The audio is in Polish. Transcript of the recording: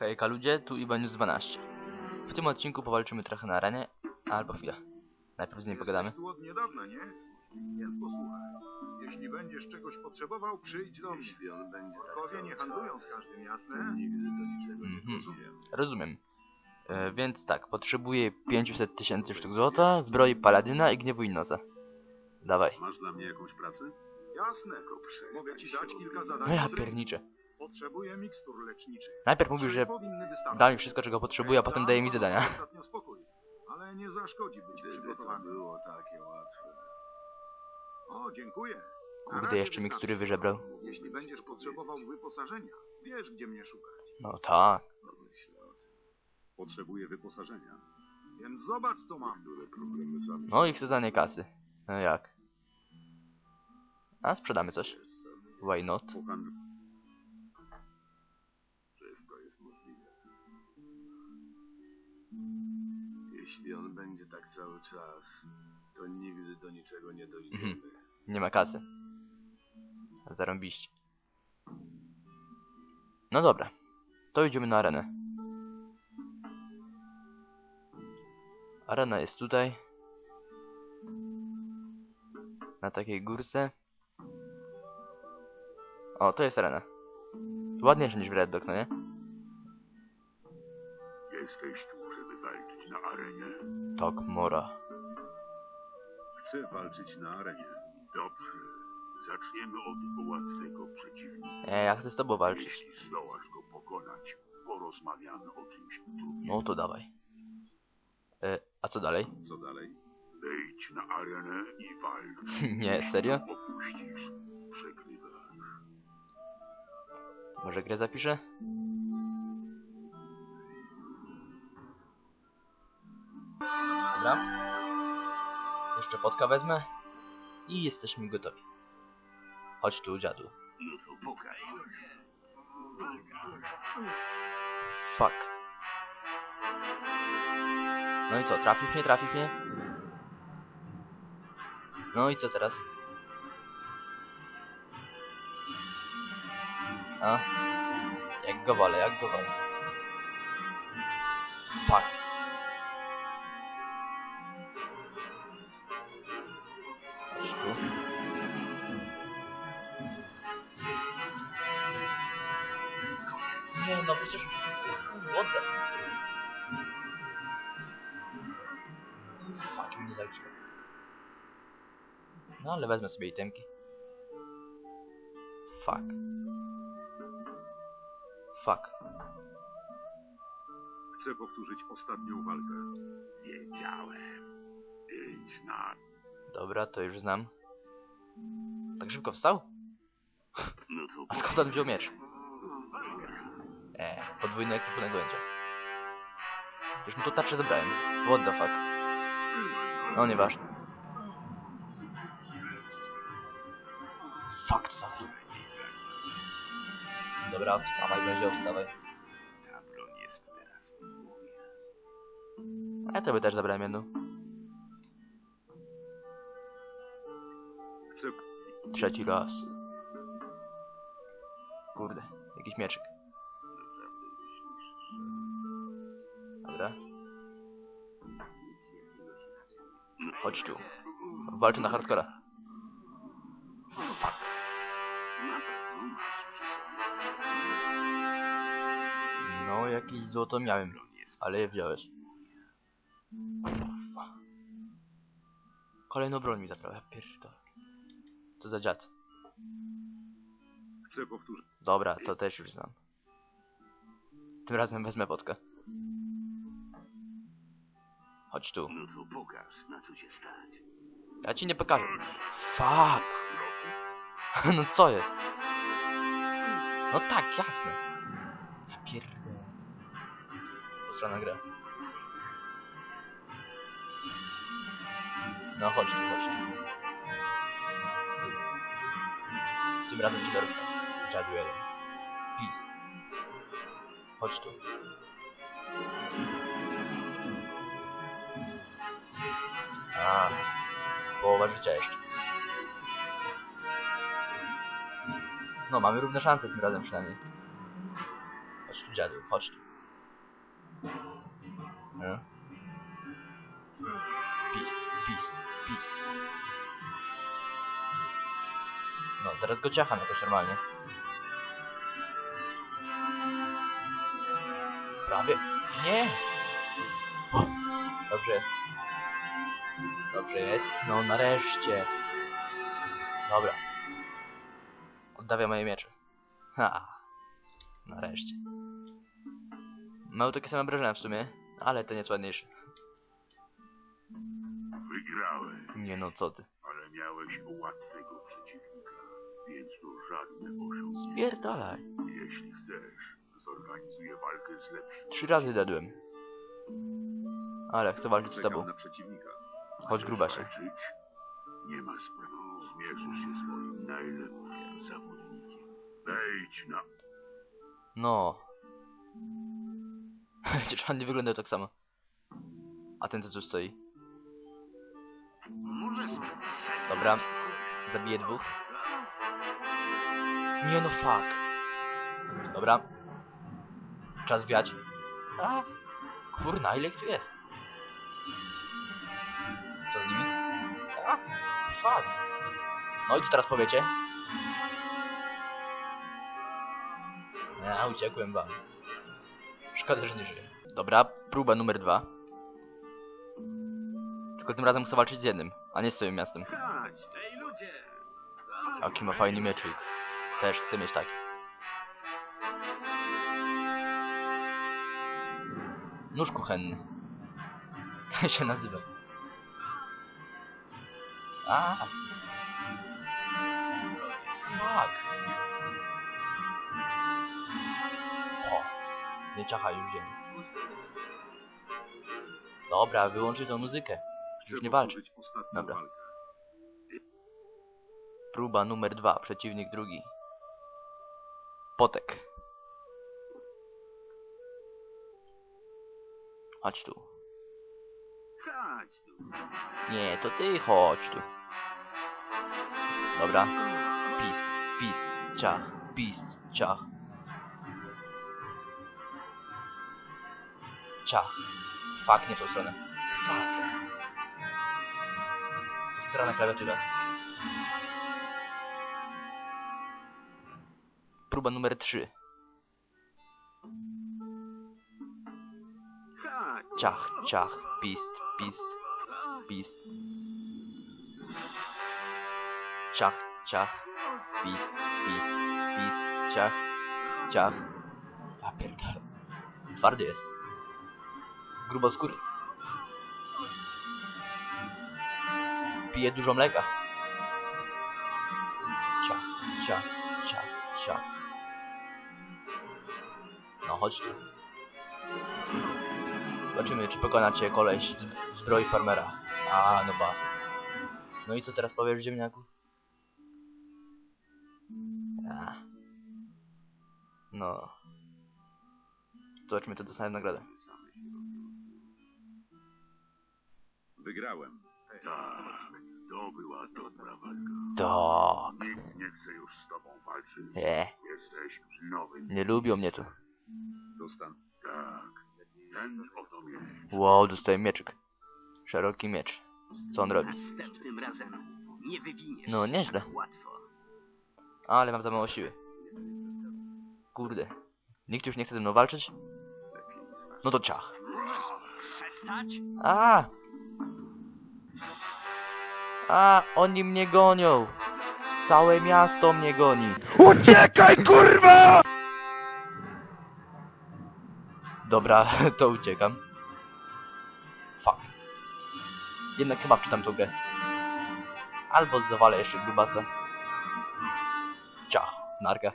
Hejka ludzie, tu Ibanius 12. W tym odcinku powalczymy trochę na arenie, albo chwilę. Najpierw z nim pogadamy. Tu od niedawna, nie? Więc posłuchaj. Jeśli będziesz czegoś potrzebował, przyjdź do mnie. Jeśli on będzie tak nie handlują z każdym, to jasne? nigdy do niczego nie Mhm. dojdziemy. Rozumiem. E, więc tak, potrzebuję 500 tysięcy sztuk złota, zbroi paladyna i gniewu Innosa. Dawaj. Masz dla mnie jakąś pracę? Jasne. Mogę ci dać kilka zadań. No ja od pierniczę. Potrzebuję mikstur leczniczych. Najpierw mówił, że da mi wszystko, czego potrzebuję, a potem daje mi zadania. Ostatnio spokój. Ale nie zaszkodzi być przygotowany. było takie łatwe. O, dziękuję. Razie jeszcze mikstury wyżebrał. Jeśli będziesz potrzebował wyposażenia, wiesz gdzie mnie szukać. No tak. Pomyśl o tym. Potrzebuję wyposażenia. Więc zobacz co mam. No i chcę za nie kasy. No jak? A sprzedamy coś. Why not? Jeśli on będzie tak cały czas, to nigdy do niczego nie dojdziemy. Mhm. Nie ma kasy. Zarąbiście. No dobra. To idziemy na arenę. Arena jest tutaj. Na takiej górce. O, to jest arena. Ładniejsza niż w Red Dog, no nie? Jesteś tu, żeby walczyć na arenie? Tak, mora. Chcę walczyć na arenie. Dobrze. Zaczniemy od łatwego przeciwnika. E, ja chcę z tobą walczyć. Jeśli zdołasz go pokonać, porozmawiamy o czymś trudnym. No to dawaj. E, a co dalej? Co dalej? Wejdź na arenę i walcz. Nie, serio? Opuścisz, przegrywasz. Może grę zapiszę? Podka wezmę. I jesteśmy gotowi. Chodź tu, dziadu. No to. Fuck. No i co, trafił mnie, trafił mnie? No i co teraz? A? Jak go wolę, jak go wolę. Fuck. Fuck, mnie zaliczyło. No ale wezmę sobie itemki. Fuck. Fuck. Chcę powtórzyć ostatnią walkę. Wiedziałem. Idź na... Dobra, to już znam. Tak szybko wstał? No to A skąd on wziął miecz? Eee, podwójny ekwipunek będzie. Już mu to tarczę zebrałem. What the fuck. No nieważne. Fuck, co? Dobra, wstawaj, będzie wstawaj. ta broń jest teraz. A ja tobie też zabrałem jedną. Chcę... Trzeci raz. Kurde, jakiś mieczyk. Dobra, chodź tu. Walczę na hardcora. Fuck. No, jakieś złoto miałem, ale je wziąłeś. Kolejną broń mi zabrał, ja pierdolę. Co za dziad. Chcę powtórzyć... Dobra, to też już znam. Tym razem wezmę wodkę. Chodź tu. No to pokaż, na co cię stać. Ja ci nie pokażę. Fuck. No co jest? No tak, jasne. Ja pierdolę. Posrana gra. No chodź tu, chodź tu. Tym razem ci dorwę. Dziadu jeden. Pist. Chodź tu. A, połowa życia jeszcze. No, mamy równe szanse tym razem przynajmniej. Chodź tu, dziadu, chodź tu. No. Pist, pist, pist. No, teraz go ciacham jakoś normalnie. Prawie. Nie! Dobrze jest. Dobrze jest. No, nareszcie. Dobra. Oddawia moje miecze. Ha. Nareszcie. Mają takie same obrażenia w sumie, ale to nieco ładniejsze. Wygrałeś, Nie no, co ty. ale miałeś łatwego przeciwnika, więc to żadne osiągnięcie. Spierdalaj. Jeśli chcesz, zorganizuję walkę z lepszym. Trzy razy dadłem. Ale chcę walczyć z tobą. Chodź grubasie. Walczyć? Nie ma sprawy. Zmierzysz się z moim najlepszym zawodnikiem. Wejdź na... No. Przecież on nie wyglądał tak samo. A ten co tu stoi? Dobra. Zabiję dwóch. Nie no fuck. Dobra. Czas wiać. A, kurna, ile ich tu jest? Co z nimi? A, fuck. No i co teraz powiecie? Ja uciekłem wam. Szkoda, że nie żyję. Dobra, próba numer dwa. Tylko tym razem chcę walczyć z jednym, a nie z całym miastem. Jaki ma fajny mieczyk. Też chcę mieć taki. Nóż kuchenny. Tak się nazywa. A. Fuck. O. Nie czacha już ziemi. Dobra, wyłączyć tą muzykę. Już nie walczy. Dobra. Próba numer dwa, przeciwnik drugi. Potek. Chodź tu. Chodź tu. Nie, to ty chodź tu. Dobra. Pist, pist, ciach, pist, ciach. Ciach. Fak, nie w tą stronę. Fasę. Strona klawiatura. Próba numer 3. Ciach, ciach, pist, pist, pist. Ciach, ciach, pist, pist, pist, ciach, ciach. Ja pierdolę. Twardy jest. Grubo skóry. Pije dużo mleka. Ciach, ciach, ciach, ciach. No chodź tu. Zobaczymy, czy pokona cię koleś z zbroi farmera. A, no ba. No i co teraz powiesz, ziemniaku? A. No. Zobaczmy, co dostanę nagrodę. Wygrałem. Tak, to była dobra walka. Tak. Nikt nie chce już z tobą walczyć. Nie, Jesteś nowym. nie lubią mnie tu. Dostan. Tak. Wow, dostaję mieczyk. Szeroki miecz. Co on robi? Następnym razem nie wywiniesz No, nieźle. tak łatwo. Ale mam za mało siły. Kurde. Nikt już nie chce ze mną walczyć? No to ciach. A! A, oni mnie gonią. Całe miasto mnie goni. Uciekaj, kurwa! Dobra, to uciekam. Fuck. Jednak chyba wczytam tą grę. Albo zawalę jeszcze grubasa. Ciach, narka.